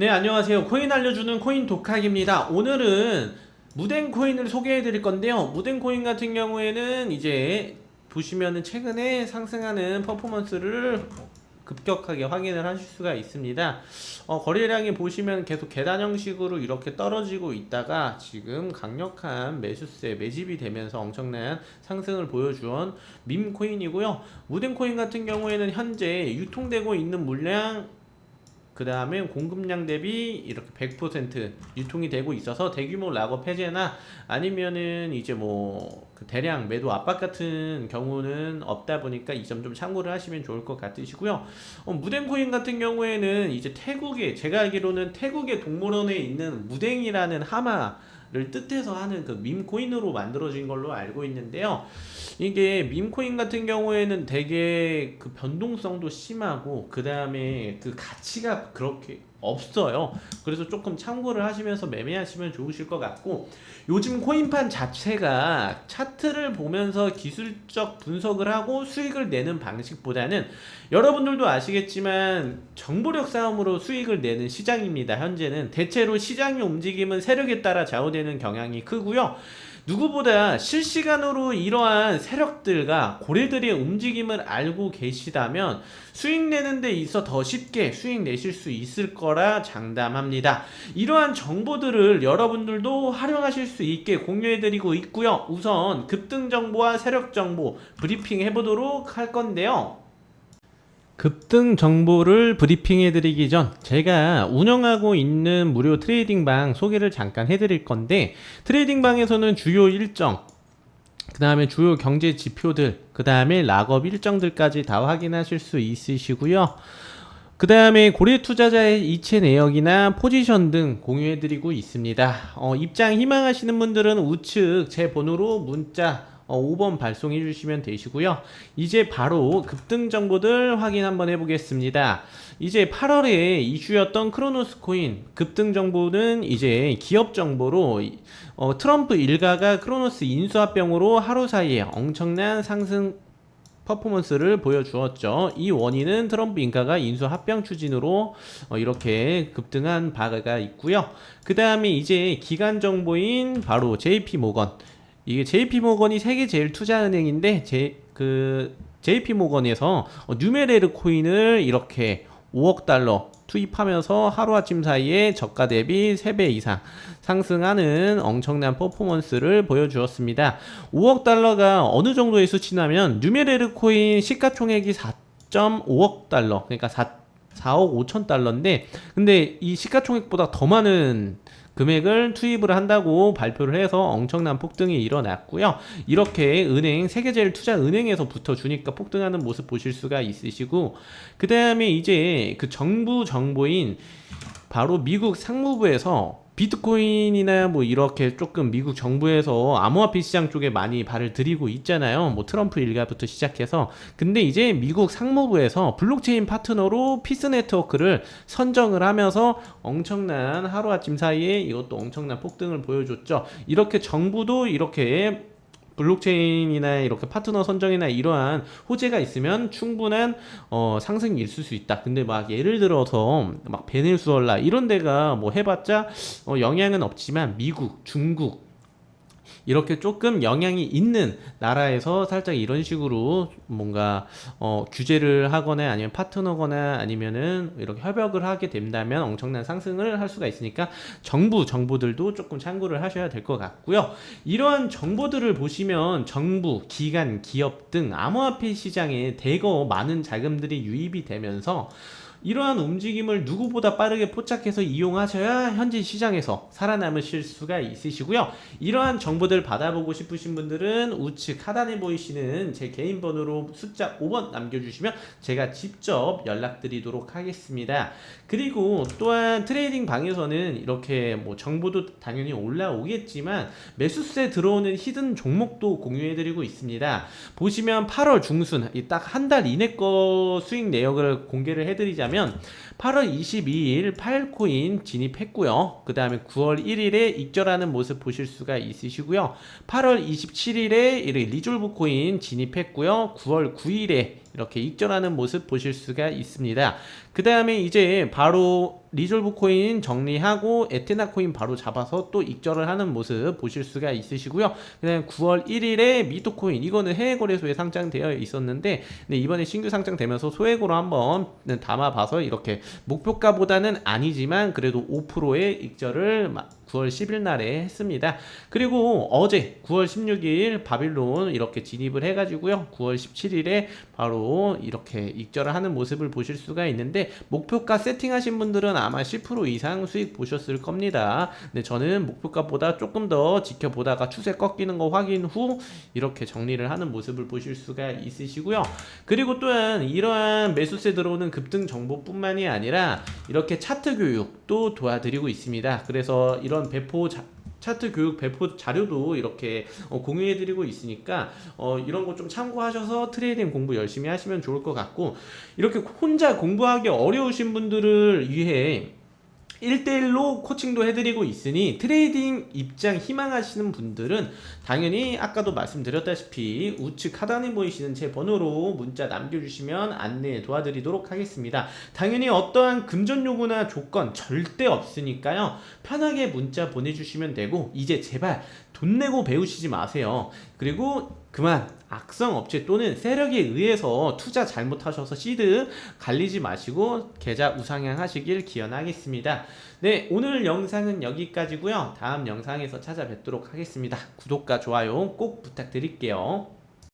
네, 안녕하세요. 코인 알려주는 코인 독학입니다. 오늘은 무덴 코인을 소개해 드릴 건데요. 무덴 코인 같은 경우에는 이제 보시면은 최근에 상승하는 퍼포먼스를 급격하게 확인을 하실 수가 있습니다. 어, 거래량이 보시면 계속 계단 형식으로 이렇게 떨어지고 있다가 지금 강력한 매수세 매집이 되면서 엄청난 상승을 보여주온 밈 코인이고요. 무덴 코인 같은 경우에는 현재 유통되고 있는 물량 그 다음에 공급량 대비 이렇게 100% 유통이 되고 있어서 대규모 락업 해제나 아니면은 이제 뭐그 대량 매도 압박 같은 경우는 없다 보니까 이 점 좀 참고를 하시면 좋을 것 같으시고요. 어, 무댕코인 같은 경우에는 이제 태국에 제가 알기로는 태국의 동물원에 있는 무댕이라는 하마 를 뜻해서 하는 그 밈코인으로 만들어진 걸로 알고 있는데요. 이게 밈코인 같은 경우에는 되게 그 변동성도 심하고 그 다음에 그 가치가 그렇게 없어요. 그래서 조금 참고를 하시면서 매매하시면 좋으실 것 같고 요즘 코인판 자체가 차트를 보면서 기술적 분석을 하고 수익을 내는 방식보다는 여러분들도 아시겠지만 정보력 싸움으로 수익을 내는 시장입니다. 현재는 대체로 시장의 움직임은 세력에 따라 좌우되는 경향이 크고요. 누구보다 실시간으로 이러한 세력들과 고래들의 움직임을 알고 계시다면 수익 내는 데 있어 더 쉽게 수익 내실 수 있을 거라 장담합니다. 이러한 정보들을 여러분들도 활용하실 수 있게 공유해 드리고 있고요. 우선 급등 정보와 세력 정보 브리핑 해 보도록 할 건데요. 급등 정보를 브리핑해 드리기 전 제가 운영하고 있는 무료 트레이딩 방 소개를 잠깐 해 드릴 건데 트레이딩 방에서는 주요 일정 그 다음에 주요 경제 지표들 그 다음에 락업 일정들까지 다 확인하실 수 있으시고요. 그 다음에 고래 투자자의 이체 내역이나 포지션 등 공유해 드리고 있습니다. 어, 입장 희망하시는 분들은 우측 제 번호로 문자 어, 5번 발송해 주시면 되시고요. 이제 바로 급등 정보들 확인 한번 해보겠습니다. 이제 8월에 이슈였던 크로노스 코인 급등 정보는 이제 기업 정보로 어, 트럼프 일가가 크로노스 인수합병으로 하루 사이에 엄청난 상승 퍼포먼스를 보여주었죠. 이 원인은 트럼프 인가가 인수 합병 추진으로 어, 이렇게 급등한 바가 있고요. 그 다음에 이제 기간 정보인 바로 JP 모건 이게 JP 모건이 세계 제일 투자은행인데 제 그 JP 모건에서 어, 뉴메레르 코인을 이렇게 5억 달러 투입하면서 하루아침 사이에 저가 대비 3배 이상 상승하는 엄청난 퍼포먼스를 보여주었습니다. 5억 달러가 어느 정도의 수치냐면 뉴메레르 코인 시가총액이 4.5억 달러 그러니까 4, 4억 5천 달러인데 근데 이 시가총액보다 더 많은 금액을 투입을 한다고 발표를 해서 엄청난 폭등이 일어났고요. 이렇게 은행 세계제일 투자은행에서부터 주니까 폭등하는 모습 보실 수가 있으시고 그 다음에 이제 그 정부 정보인 바로 미국 상무부에서 비트코인이나 뭐 이렇게 조금 미국 정부에서 암호화폐 시장 쪽에 많이 발을 들이고 있잖아요. 뭐 트럼프 일가부터 시작해서. 근데 이제 미국 상무부에서 블록체인 파트너로 피스 네트워크를 선정을 하면서 엄청난 하루아침 사이에 이것도 엄청난 폭등을 보여줬죠. 이렇게 정부도 이렇게 블록체인이나 이렇게 파트너 선정이나 이러한 호재가 있으면 충분한 어, 상승이 있을 수 있다. 근데 막 예를 들어서 막 베네수엘라 이런 데가 뭐 해봤자 어, 영향은 없지만 미국, 중국 이렇게 조금 영향이 있는 나라에서 살짝 이런 식으로 뭔가 어, 규제를 하거나 아니면 파트너거나 아니면은 이렇게 협약을 하게 된다면 엄청난 상승을 할 수가 있으니까 정부 정보들도 조금 참고를 하셔야 될 것 같고요. 이러한 정보들을 보시면 정부, 기관, 기업 등 암호화폐 시장에 대거 많은 자금들이 유입이 되면서 이러한 움직임을 누구보다 빠르게 포착해서 이용하셔야 현재 시장에서 살아남으실 수가 있으시고요. 이러한 정보들 받아보고 싶으신 분들은 우측 하단에 보이시는 제 개인 번호로 숫자 5번 남겨주시면 제가 직접 연락드리도록 하겠습니다. 그리고 또한 트레이딩 방에서는 이렇게 뭐 정보도 당연히 올라오겠지만 매수세 들어오는 히든 종목도 공유해드리고 있습니다. 보시면 8월 중순 딱 한 달 이내 거 수익 내역을 공개를 해드리자면 뭐냐면 8월 22일 팔코인 진입했고요. 그 다음에 9월 1일에 익절하는 모습 보실 수가 있으시고요. 8월 27일에 리졸브 코인 진입했고요. 9월 9일에 이렇게 익절하는 모습 보실 수가 있습니다. 그 다음에 이제 바로 리졸브 코인 정리하고 에테나 코인 바로 잡아서 또 익절을 하는 모습 보실 수가 있으시고요. 그다음 9월 1일에 미토 코인 이거는 해외 거래소에 상장되어 있었는데 네, 이번에 신규 상장되면서 소액으로 한번 담아봐서 이렇게 목표가보다는 아니지만 그래도 5%의 익절을 9월 10일 날에 했습니다. 그리고 어제 9월 16일 바빌론 이렇게 진입을 해가지고요. 9월 17일에 바로 이렇게 익절을 하는 모습을 보실 수가 있는데 목표가 세팅하신 분들은 아마 10% 이상 수익 보셨을 겁니다. 네, 저는 목표가보다 조금 더 지켜보다가 추세 꺾이는 거 확인 후 이렇게 정리를 하는 모습을 보실 수가 있으시고요. 그리고 또한 이러한 매수세 들어오는 급등 정보뿐만이 아니라 이렇게 차트 교육도 도와드리고 있습니다. 그래서 이런 배포 자, 차트 교육 배포 자료도 이렇게 어, 공유해드리고 있으니까 어, 이런 거 좀 참고하셔서 트레이딩 공부 열심히 하시면 좋을 것 같고 이렇게 혼자 공부하기 어려우신 분들을 위해 1대1로 코칭도 해드리고 있으니 트레이딩 입장 희망하시는 분들은 당연히 아까도 말씀드렸다시피 우측 하단에 보이시는 제 번호로 문자 남겨주시면 안내 도와드리도록 하겠습니다. 당연히 어떠한 금전 요구나 조건 절대 없으니까요. 편하게 문자 보내주시면 되고 이제 제발 돈 내고 배우시지 마세요. 그리고 그만 악성 업체 또는 세력에 의해서 투자 잘못하셔서 시드 갈리지 마시고 계좌 우상향 하시길 기원하겠습니다. 네, 오늘 영상은 여기까지고요. 다음 영상에서 찾아뵙도록 하겠습니다. 구독과 좋아요 꼭 부탁드릴게요.